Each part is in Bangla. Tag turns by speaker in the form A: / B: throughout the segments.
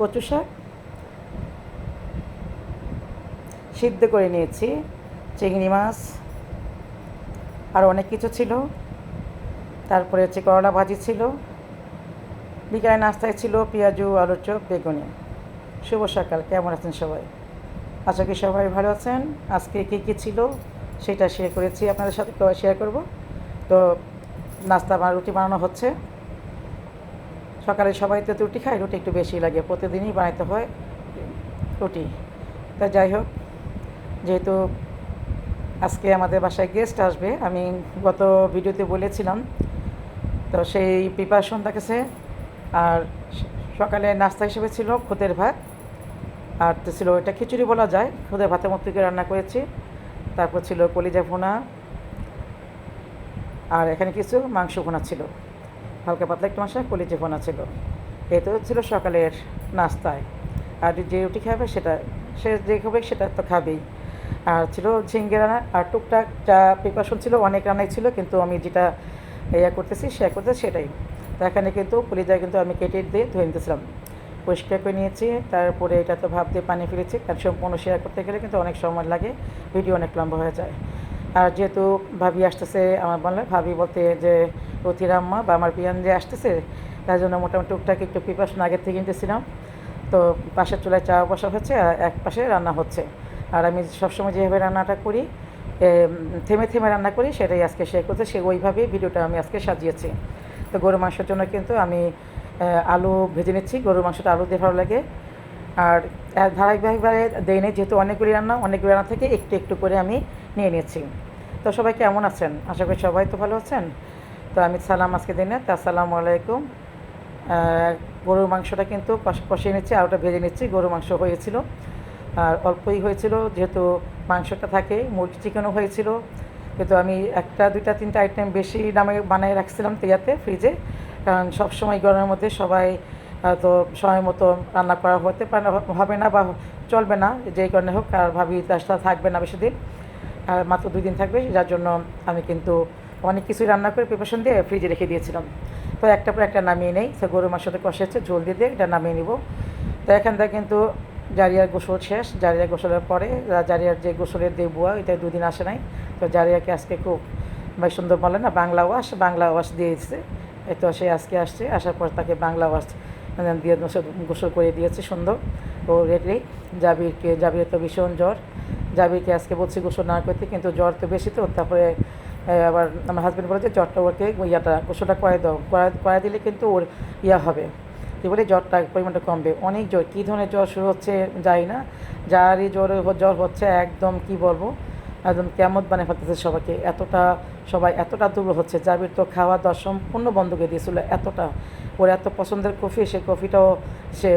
A: কচু শাক সিদ্ধ করে নিয়েছি, চিংড়ি মাছ, আর অনেক কিছু ছিল। তারপরে হচ্ছে করলা ভাজি ছিল। বিকালে নাস্তায় ছিল পেঁয়াজু আলুর চপ, বেগুনি। শুভ সকাল, কেমন আছেন সবাই? আশা করি সবাই ভালো আছেন। আজকে কী কী ছিল সেটা শেয়ার করেছি, আপনাদের সাথে শেয়ার করব। তো নাস্তা রুটি বানানো হচ্ছে। সকালে সবাই তো রুটি খায়, রুটি একটু বেশি লাগে, প্রতিদিনই বানাতে হয় রুটি। তা যাই হোক, যেহেতু আজকে আমাদের বাসায় গেস্ট আসবে, আমি গত ভিডিওতে বলেছিলাম, তো সেই প্রিপারেশন থাকেছে আর সকালে নাস্তা হিসেবে ছিল খুদের ভাত, আর তো ছিল এটা খিচুড়ি বলা যায়, খুদের ভাতের মতো রান্না করেছি, তারপর ছিল কলিজা ভুনা, আর এখানে কিছু মাংস ভুনা ছিল। হালকা পাতলা একটু মাসা কলিজা ভুনা ছিল। এই তো ছিল সকালের নাস্তায়। আর যে রুটি খাবে সেটা, সে যে খাবে সেটা তো খাবেই। আর ছিল ঝিঙ্গে রান্না, আর টুকটাক যা প্রিপারেশন ছিল অনেক রান্নাই ছিল, কিন্তু আমি যেটা ইয়া করতেছি শেয়ার করতে সেটাই। এখানে কিন্তু কলিজা কিন্তু আমি কেটে দিয়ে ধুয়ে নিতেছিলাম। পরিষ্কার করে নিয়েছি, তারপরে এটা তো ভাব দিয়ে পানি ফেলেছি কারণ সম্পূর্ণ শেয়ার করতে গেলে কিন্তু অনেক সময় লাগে, ভিডিও অনেক লম্বা হয়ে যায়। আর যেহেতু ভাবি আসতেছে আমার বললে, ভাবি বলতে যে রতিরাম্মা বা আমার বিয়ান যে আসতেছে, তার জন্য মোটামুটি টুকটাক একটু প্রিপারেশন আগের থেকে নিতেছিলাম। তো পাশের চুলায় চা বসা হচ্ছে আর এক পাশে রান্না হচ্ছে। আর আমি সবসময় যেভাবে রান্নাটা করি থেমে থেমে রান্না করি, সেটাই আজকে শেয়ার করতে, সে ওইভাবেই ভিডিওটা আমি আজকে সাজিয়েছি। তো গরু মাংসের জন্য কিন্তু আমি আলু ভেজে নিচ্ছি। গরুর মাংসটা আলু দিয়ে ভালো লাগে। আর ধারাবাহিকভাবে দেই নেই যেহেতু অনেকগুলি রান্না অনেকগুলি রান্না থেকে একটু একটু করে আমি নিয়ে নিয়েছি। তো সবাই কেমন আছেন? আশা করি সবাই তো ভালো আছেন। তো আমি সালাম আজকে দিনে তা আসসালামু আলাইকুম। গরুর মাংসটা কিন্তু কষিয়ে নিচ্ছি, আর ওটা ভেজে নিচ্ছি, গরুর মাংস হয়েছিল। আর অল্পই হয়েছিল, যেহেতু মাংসটা থাকে, মুরগি চিকেনও হয়েছিল। কিন্তু আমি একটা, দুইটা, তিনটা আইটেম বেশি দামে বানিয়ে রাখছিলাম তেয়াতে ফ্রিজে কারণ সবসময় গরমের মধ্যে সবাই তো সময় মতো রান্না করা হতে পারে হবে না বা চলবে না, যেই কারণে হোক, আর ভাবি তাসটা থাকবে না বেশি দিন। আর মাত্র দুই দিন থাকবে, যার জন্য আমি কিন্তু অনেক কিছুই রান্না করে প্রিপারেশন দিয়ে ফ্রিজে রেখে দিয়েছিলাম। তো একটা পর একটা নামিয়ে নেই, তো গরু মাংসটা কষেছে ঝোল দিয়ে দিয়ে এটা নামিয়ে নিব। তো এখান থেকে কিন্তু জারিয়ার গোসল শেষ, জারিয়া গোসলের পরে জারিয়ার যে গোসলের দিয়ে বুয়া এটা দুদিন আসে নাই। তো জারিয়াকে আজকে খুব ভাই সুন্দর বলে না, বাংলা ওয়াশ বাংলা ওয়াশ দিয়ে দিচ্ছে তো সে আজকে আসছে, আসার পর তাকে বাংলা ওয়াশ দিয়ে গোসল করে দিয়েছে, সুন্দর। ও রেডি। জাবিরকে জাবির তো ভীষণ জ্বর। জাবিরকে আজকে বলছি গোসল না করতে, কিন্তু জ্বর তো বেশি তো, তারপরে আবার আমার হাজব্যান্ড বলেছে, জ্বরটা ওকে ইয়াটা, গোসলটা করাই দাও। করাই দিলে কিন্তু ওর ইয়া হবে। কী বলে? জ্বরটা পরিমাণটা কমবে। অনেক জ্বর। কী ধরনের জ্বর শুরু হচ্ছে যাই না। যারই জ্বর জ্বর হচ্ছে, একদম কি বলব? একদম কেমত বানিয়ে ফেলতেছে সবাইকে। এতটা সবাই এতটা দুর্বল হচ্ছে, জাবির তো খাওয়া দাওয়া সম্পূর্ণ বন্ধ করে দিয়েছিল এতটা। ওর এত পছন্দের কফি, সে কফিটাও সে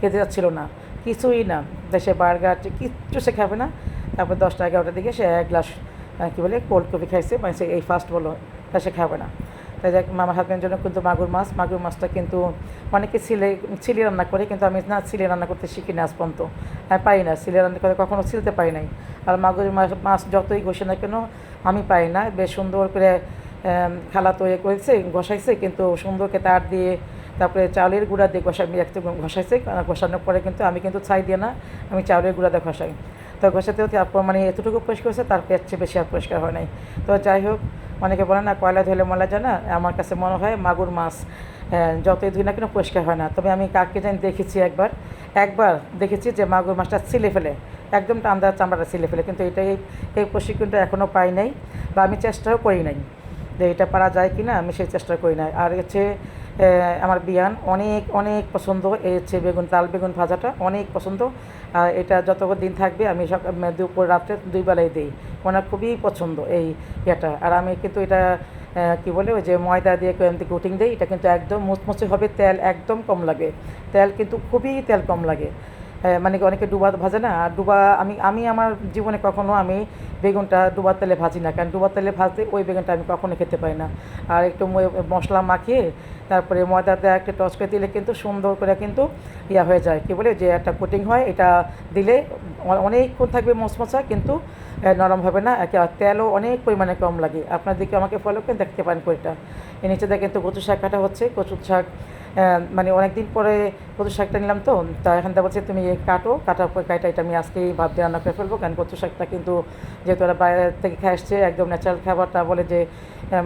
A: খেতে যাচ্ছিল না। কিছুই না। দেশে বার্গার কিচ্ছু সে খাবে না। তারপর দশটা এগারোটার দিকে সে এক গ্লাস কী বলে কোল্ড কফি খাইছে। মানে সে এই ফার্স্ট বলো তা সে খাবে না। তাই যাক মামা হাজব্যান্ডের জন্য কিন্তু মাগুর মাছ। মাগুর মাছটা কিন্তু অনেকে ছিলে ছিলে রান্না করে, কিন্তু আমি না ছিলে রান্না করতে শিখি না আজ পর্যন্ত। পারি না, ছিলে রান্না করে কখনও ছিলতে পারি নাই। আর মাগুর মাছ মাছ যতই ঘষে না কেন, আমি পাই না। বেশ সুন্দর করে খালা তৈরি করেছে, ঘষাইছে, কিন্তু সুন্দরকে তার দিয়ে তারপরে চাউলের গুঁড়া দিয়ে ঘষা একটু ঘষাইছে। ঘষানোর পরে কিন্তু আমি কিন্তু ছাই দিয়ে না, আমি চাউলের গুঁড়া দিয়ে ঘষাই। তো ঘষাতে তারপর মানে এতটুকু পরিষ্কার হয়েছে, তার পেট চেয়ে বেশি আর পরিষ্কার হয় নাই। তো যাই হোক অনেকে বলে না, কয়লা ধুলে মলা যায় না? আমার কাছে মনে হয় মাগুর মাছ যতই ধুই না কেন পরিষ্কার হয় না। তবে আমি কাকে জানি দেখেছি একবার একবার দেখেছি যে মাগুর মাছটা ছিলে ফেলে, একদম টান্দার চামড়াটা ছিলে ফেলে, কিন্তু এটাই এই প্রশিক্ষণটা এখনও পাই নাই বা আমি চেষ্টাও করি নাই যে এটা পারা যায় কি না আমি সেই চেষ্টা করি নাই। আর হচ্ছে আমার বিয়ান অনেক অনেক পছন্দ। এই হচ্ছে বেগুন তাল বেগুন ভাজাটা অনেক পছন্দ। আর এটা যত দিন থাকবে আমি সব দুপুর, রাত্রে দুই বেলায় দিই। ওনার খুবই পছন্দ এই ইয়েটা। আর আমি কিন্তু এটা কি বলে ওই যে ময়দা দিয়ে কোটিং দিই এটা কিন্তু একদম মুচমুচে হবে, তেল একদম কম লাগে। তেল কিন্তু খুবই তেল কম লাগে। মানে অনেকে ডুবা ভাজে না, আর ডুবা আমি আমি আমার জীবনে কখনো আমি বেগুনটা ডুবার তেলে ভাজি না, কারণ ডুবার তেলে ভাজতে ওই বেগুনটা আমি কখনো খেতে পাই না। আর একটু মশলা মাখিয়ে তারপরে ময়দা দেওয়া একটা টস করে দিলে কিন্তু সুন্দর করে কিন্তু ইয়া হয়ে যায়। কী বলে? যে একটা কোটিং হয়, এটা দিলে অনেকক্ষণ থাকবে মশমশা কিন্তু নরম হবে না তেলও অনেক পরিমাণে কম লাগে। আপনার দিকে আমাকে ফলো করে দেখতে পারেন এটা এর নিচে দেখেন তো কচু শাক কাটা হচ্ছে কচু শাক মানে অনেক দিন পরে কচু শাকটা নিলাম তো, তা এখন থেকে বলছে তুমি কাটো কাটার পর কাটা এটা আমি আজকেই ভাব দিয়ে রান্না করে ফেলব, কারণ কচু শাকটা কিন্তু যেহেতু ওরা বাইরে থেকে খেয়ে আসছে, একদম ন্যাচারাল খাবারটা বলে যে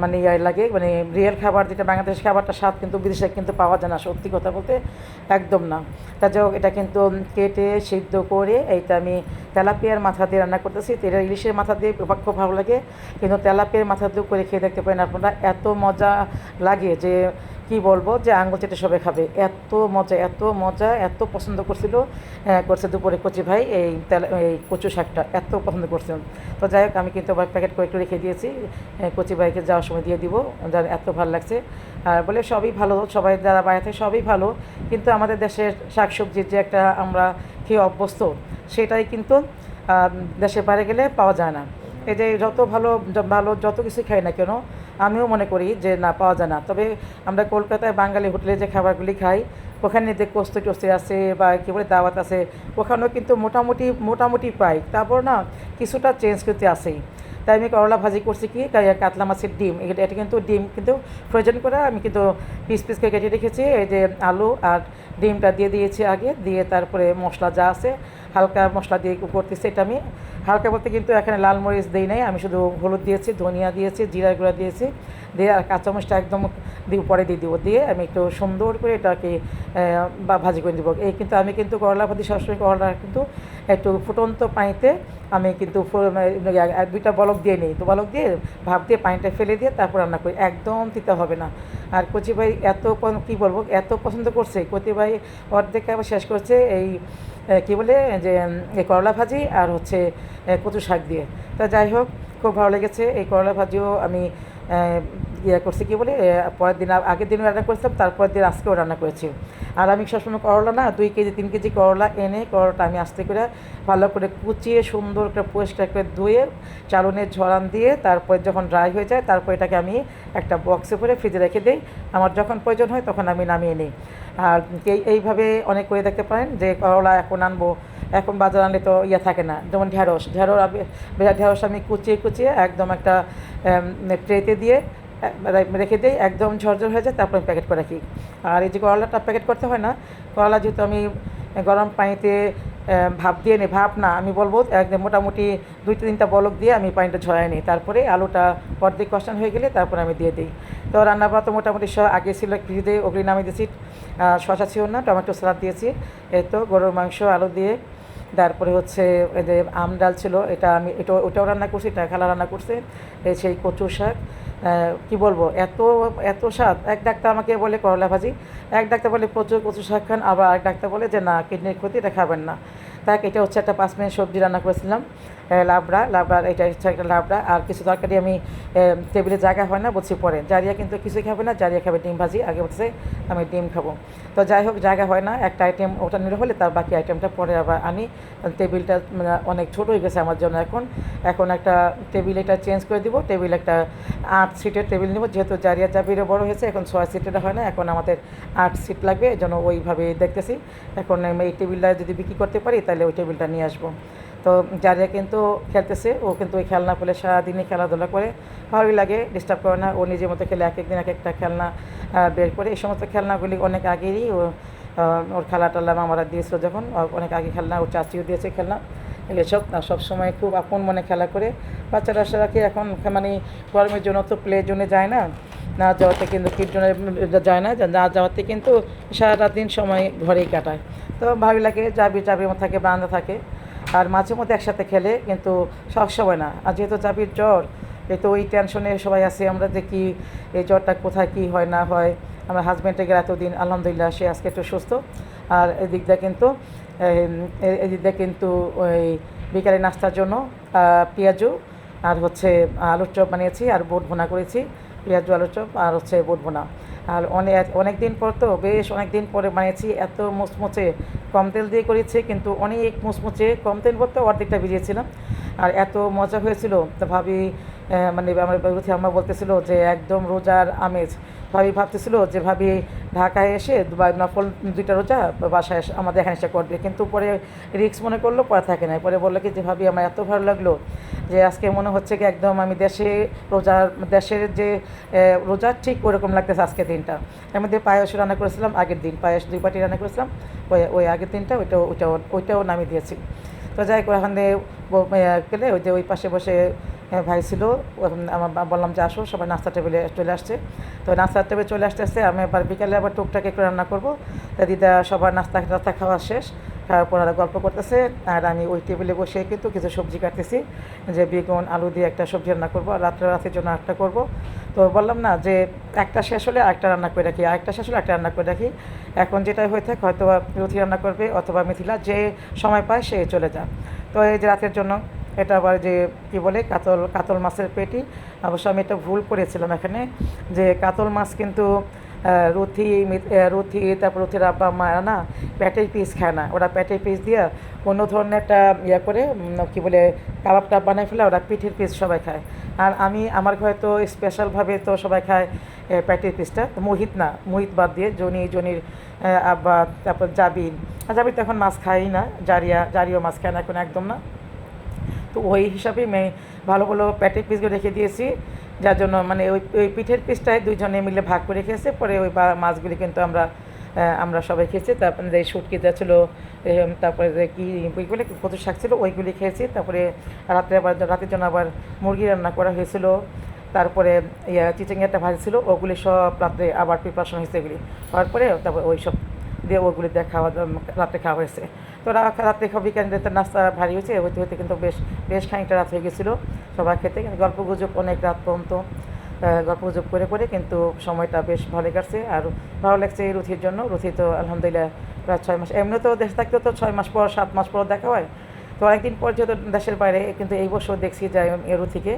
A: মানে ইয়ে লাগে মানে রিয়েল খাবার যেটা বাংলাদেশ খাবারটা স্বাদ কিন্তু বিদেশে কিন্তু পাওয়া যায় না, সত্যি কথা বলতে একদম না। তা যাই এটা কিন্তু কেটে সিদ্ধ করে এইটা আমি তেলাপিয়ার মাথা দিয়ে রান্না করতেছি, তো এটা ইলিশের মাথা দিয়ে খুব ভালো লাগে, কিন্তু তেলাপিয়ার মাথা দিয়ে করে খেয়ে দেখতে পারেন আপনারা, এত মজা লাগে যে কি বলব যে আঙুল চেটে সবাই খাবে। এত মজা এত মজা, এত পছন্দ করছিল করছে দুপুরে কচি ভাই এই এই কচু শাকটা, এত পছন্দ করছিল। তো যাই হোক, আমি কিন্তু আবার প্যাকেট করে রেখে দিয়েছি। কচি ভাইকে যাওয়ার সময় দিয়ে দিব, যার এত ভালো লাগছে। আর বলে সবই ভালো, সবাই যারা বাইরে থাকে সবই ভালো। কিন্তু আমাদের দেশের শাকসবজির যে একটা আমরা খেয়ে অভ্যস্ত, সেটাই কিন্তু দেশের বাইরে গেলে পাওয়া যায় না। এই যে যত ভালো ভালো যত কিছু খাই না কেন আমিও মনে করি যে না, পাওয়া যায় না। তবে আমরা কলকাতায় বাঙালি হোটেলে যে খাবারগুলি খাই, ওখানে যে কোস্ত টোস্তে আছে বা কী বলে দাওয়াত আছে, ওখানেও কিন্তু মোটামুটি মোটামুটি পাই। তারপর না, কিছুটা চেঞ্জ করতে আসেই তাই আমি করলা ভাজি করছি কি কাতলা মাছের ডিম। এটা কিন্তু ডিম কিন্তু ফ্রোজেন করে, আমি কিন্তু পিস পিস করে কেটে রেখেছি। এই যে আলু আর ডিমটা দিয়ে দিয়েছি আগে, দিয়ে তারপরে মশলা যা আছে, হালকা মশলা দিয়ে করতেছি এটা আমি হালকা বলতে কিন্তু এখানে লাল মরিচ দিই নাই, আমি শুধু হলুদ দিয়েছি, ধনিয়া দিয়েছি জিরা গুঁড়া দিয়েছি। দিয়ে আর কাঁচামরিচটা একদম দিয়ে পরে দিয়ে দিব। দিয়ে আমি একটু সুন্দর করে এটাকে বা ভাজি করে দেবো এই কিন্তু আমি কিন্তু করলা ভাজি সবসময় করলা কিন্তু একটু ফুটন্ত পানিতে আমি কিন্তু দুইটা বলক দিয়ে নিই। তো বলক দিয়ে ভাপ দিয়ে পানিটা ফেলে দিয়ে তারপর রান্না করি। একদম তিতা হবে না। আর কচি ভাই এত কী বলব, এত পছন্দ করছে। কচি ভাই অর্ধেক আবার শেষ করছে এই কী বলে, যে করলা ভাজি আর হচ্ছে কচু শাক দিয়ে। তা যাই হোক, খুব ভালো লেগেছে। এই করলা ভাজিও আমি ইয়ে করছি কি বলে পরের দিন আগের দিনও রান্না করেছিলাম, তারপরের দিন আজকেও রান্না করেছি। আর আমি সবসময় করলা না, দুই কেজি, তিন কেজি করলা এনে করলাটা আমি আস্তে করে ভালো করে কুচিয়ে সুন্দর করে পরিষ্কার করে ধুয়ে চালনের ঝরান দিয়ে তারপরে যখন ড্রাই হয়ে যায়, তারপর এটাকে আমি একটা বক্সে করে ফ্রিজে রেখে দিই। আমার যখন প্রয়োজন হয় তখন আমি নামিয়ে নিই। আর এই এইভাবে অনেক করে দেখতে পারেন যে করলা এখন আনব এখন বাজার আনলে তো ইয়ে থাকে না, যেমন ঢ্যাঁড়স ঢ্যাঁড়স ঢ্যাঁড়স আমি কুচিয়ে কুচিয়ে একদম একটা ট্রেতে দিয়ে রেখে দিই, একদম ঝরঝর হয়ে যায়, তারপর আমি প্যাকেট করে রাখি। আর এই যে করলাটা প্যাকেট করতে হয় না, করলা যেহেতু আমি গরম পানিতে ভাপ দিয়ে নিই ভাপ না, আমি বলব একদম মোটামুটি দুই তিনটা বলক দিয়ে আমি পানিটা ঝরাই নিই তারপরে আলুটা অর্ধেক কষান হয়ে গেলে তারপর আমি দিয়ে দিই। তো রান্না বান্না তো মোটামুটি সব আগে ছিল ফ্রিজে ওগুলি নামিয়ে দিয়েছি শসা ছিল না, টমেটো সালাদ দিয়েছি, এই তো গরুর মাংস, আলু দিয়ে তারপরে হচ্ছে যে আম ডাল ছিল, এটা আমি এটা ওটাও রান্না করছি, এটা খালা রান্না করছে, এই সেই কচু শাক। কি বলব, এত এত স্বাদ। এক ডাক্তার আমাকে বলে, করলা ভাজি, এক ডাক্তার বলে, প্রচুর কচু শাক খান, আবার এক ডাক্তার বলে যে, না, কিডনির ক্ষতি, এটা খাবেন না। তাই এটা হচ্ছে একটা পাঁচ মিনিট সবজি রান্না করেছিলাম। আহ, লাবড়া এটা হচ্ছে একটা লাবড়া। আর কিছু তরকারি আমি টেবিলে জায়গা হয় না বলছি পরে। জারিয়া কিন্তু কিছুই খাবে না জারিয়া খাবে ডিম ভাজি। আগে বলছে আমি ডিম খাব। তো যাই হোক জায়গা হয় না একটা আইটেম ওটা নিলে হলে তার বাকি আইটেমটা পরে আবার আনি। টেবিলটা অনেক ছোট হয়ে গেছে আমার জন্য এখন। এখন একটা টেবিল এটা চেঞ্জ করে দিব। টেবিল একটা আট সিটের টেবিল নেব। যেহেতু জারিয়া জাবিরও বড় হয়েছে এখন ছয় সিটের হয় না এখন আমাদের আট সিট লাগবে। এই জন্য ওইভাবে দেখতেছি। এখন এই টেবিলটা যদি বিক্রি করতে পারি তাহলে ওই টেবিলটা নিয়ে আসব। তো জারিয়া কিন্তু খেলতেছে, ও কিন্তু ওই খেলনা পেলে সারাদিনই খেলাধুলা করে। ভালোই লাগে ডিস্টার্ব করে না, ও নিজের মতো খেলে এক একদিন এক একটা খেলনা বের করে। এই সমস্ত খেলনাগুলি অনেক আগেরই, ও ওর খেলা টালা মামারা দিয়েছিল যখন অনেক আগে খেলনা, ওর চাচিও দিয়েছে খেলনা। এসব সব সময় খুব আপন মনে খেলা করে। বাচ্চারা সারাকে এখন মানে গরমের জন্য তো প্লে জোনে যায় না না যাওয়াতে কিন্তু কিট জোনে যায় না না যাওয়াতে কিন্তু সারাটা দিন সময় ঘরেই কাটায়। তো ভালো লাগে যাবি যাবি থাকে, বারান্দা থাকে। আর মাঝে মধ্যে একসাথে খেলে কিন্তু সব সময় না। আর যেহেতু চাবির জ্বর তো ওই টেনশনে সবাই আছি আমরা যে এই জ্বরটা কোথায় কি হয় না হয়। আমার হাজব্যান্ডে গেলে এতদিন আলহামদুলিল্লাহ সে আজকে একটু সুস্থ। আর এদিক দিয়ে কিন্তু এম, এ- এদিক দিয়ে কিন্তু ওই বিকালে নাস্তার জন্য পেঁয়াজু আর হচ্ছে আলুর চপ বানিয়েছি আর বোট ভুনা করেছি। পেঁয়াজু আলুর চপ আর হচ্ছে বোট ভুনা। আর অনেক অনেক দিন পর তো বেশ অনেক দিন পরে বানিয়েছি এত মুচমুচে কম তেল দিয়ে করেছি, কিন্তু অনেক মুচমুচে কম তেল বলতে অর্ধেকটা ভিজিয়েছিলাম। আর এত মজা হয়েছিল, তো ভাবি মানে আমার রুথি আম্মা বলতেছিল যে একদম রোজার আমেজ। ভাবি ভাবতেছিল যে ভাবি ঢাকায় এসে নফল, দুইটা রোজা বাসায় আমাদের এখানে এসে করবে। কিন্তু পরে রিক্স মনে করল, পরে থাকে না পরে বলল কি যে ভাবি আমার এত ভালো লাগল যে আজকে মনে হচ্ছে কি একদম আমি দেশে রোজার, দেশের যে রোজার ঠিক ওরকম লাগতেছে আজকে দিনটা। এর মধ্যে পায়েস রান্না করেছিলাম, আগের দিন পায়েস দুই পাটি রান্না করেছিলাম। ওই ওই আগের দিনটা ওইটা ওইটাও ওইটাও নামিয়ে দিয়েছি। তো যাই করে ওখান গেলে ওই যে ওই পাশে বসে ভাই ছিল আমার বললাম যে আসো, সবাই নাস্তা টেবিলে চলে আসছে। তো নাস্তার টেবিলে চলে আসতে আসতে আমি আবার বিকালে আবার টুকটাক একটু রান্না করব। তা দিদা সবার নাস্তা টাস্তা খাওয়া শেষ। খাওয়ার পর ওরা গল্প করতেছে, আর আমি ওই টেবিলে বসে কিন্তু কিছু সবজি কাটতেছি। যে বেগুন, আলু দিয়ে একটা সবজি রান্না করব, আর রাত্রে রাতের জন্য একটা করব। তো বললাম না যে একটা শেষ হলে আরেকটা রান্না করে রাখি, আরেকটা শেষ হলে একটা রান্না করে রাখি। এখন যেটা হয়ে থাকে হয়তো রুথি রান্না করবে অথবা মিথিলা, যে সময় পায় সে চলে যায় তো এই যে রাতের জন্য, এটা আবার যে কি বলে, কাতল কাতল মাছের পেটি। অবশ্য আমি এটা ভুল করেছিলাম এখানে, যে কাতল মাছ কিন্তু রুথি রুথি তারপর রুথির আব্বা, মায়েরা না প্যাটের পিস খায় না। ওরা প্যাটের পিস দিয়ে অন্য ধরনের একটা ইয়ে করে কি বলে কাবাব টাব বানাই ফেলে, ওরা পিঠের পিস সবাই খায়। আর আমি, আমার ঘরে তো স্পেশালভাবে তো সবাই খায় প্যাটির পিসটা মোহিত না, মোহিত বাদ দিয়ে জনি, জনির আব্বা, তারপর জাবিন। জাবিন তো এখন মাছ খাই না, জারিয়া, জারিও মাছ খায় না, এখন একদম না। তো ওই হিসাবেই মেয়ে ভালো ভালো প্যাটের পিসগুলো রেখে দিয়েছি। যার জন্য মানে ওই ওই পিঠের পিসটাই দুইজনে মিলে ভাগ করে খেয়েছে, পরে ওই মাছগুলি কিন্তু আমরা আমরা সবাই খেয়েছি, তারপরে যে শুটকি যা ছিল তারপরে যে কি, ওইগুলি কত শাক ছিল, ওইগুলি খেয়েছি। তারপরে রাত্রে আবার, রাতের জন্য আবার মুরগি রান্না করা হয়েছিল, তারপরে ইয়া চিচিংয়েরটা ভাজি ছিল, ওগুলি সব রাত্রে আবার প্রিপারেশন হয়েছে এগুলি। হওয়ার পরে তারপর ওই সব দিয়ে ওগুলি দিয়ে খাওয়া রাত্রে খাওয়া হয়েছে। তো রা- রাত্রে খাওয়া বিকেলে তো নাস্তা ভারী হয়েছে, হইতে হইতে কিন্তু বেশ বেশ খানিকটা রাত হয়ে গেছিল সবার খেতে। কিন্তু গল্প গুজব অনেক রাত পর্যন্ত গল্প গুজব করে করে কিন্তু সময়টা বেশ ভালো কাটছে। আর ভালো লাগছে এই রুথির জন্য। রুথি তো আলহামদুলিল্লাহ প্রায় ছয় মাস এমনি তো দেশ থাকতে তো ছয় মাস পর, সাত মাস পর দেখা হয়। তো অনেকদিন পর যেহেতু দেশের বাইরে, কিন্তু এই বছর দেখছি যে রুথিকে।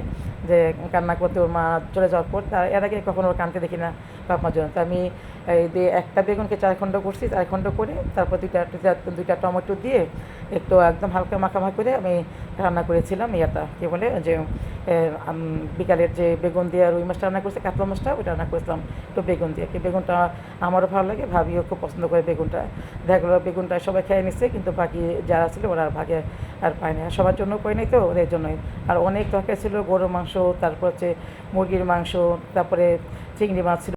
A: যে কান্না করতে ওর মা চলে যাওয়ার পর তার এর আগে কখনো ওর কানতে দেখি না বাপ মার জন্য। তো আমি এই দিয়ে একটা বেগুনকে চার খণ্ড করছি, চার খণ্ড করে তারপর দুইটা দুইটা টমেটো দিয়ে একটু একদম হালকা মাখামাখি করে আমি রান্না করেছিলাম ইয়াটা, কী বলে যে বিকালের যে বেগুন দিয়ে রুই মাছটা রান্না করছে, কাতলা মাছটা ওইটা রান্না করেছিলাম একটু বেগুন দিয়ে। কি বেগুনটা আমারও ভালো লাগে, ভাবিও খুব পছন্দ করে বেগুনটা। দেখা গেলো বেগুনটা সবাই খেয়ে নিচ্ছে কিন্তু বাকি যারা ছিল ওরা ভাগে আর পায় না। সবার জন্য পাই নাই তো, ওদের জন্যই। আর অনেক তরকারি ছিল গরুর মাংস, তারপর হচ্ছে মুরগির মাংস, তারপরে চিংড়ি মাছ ছিল।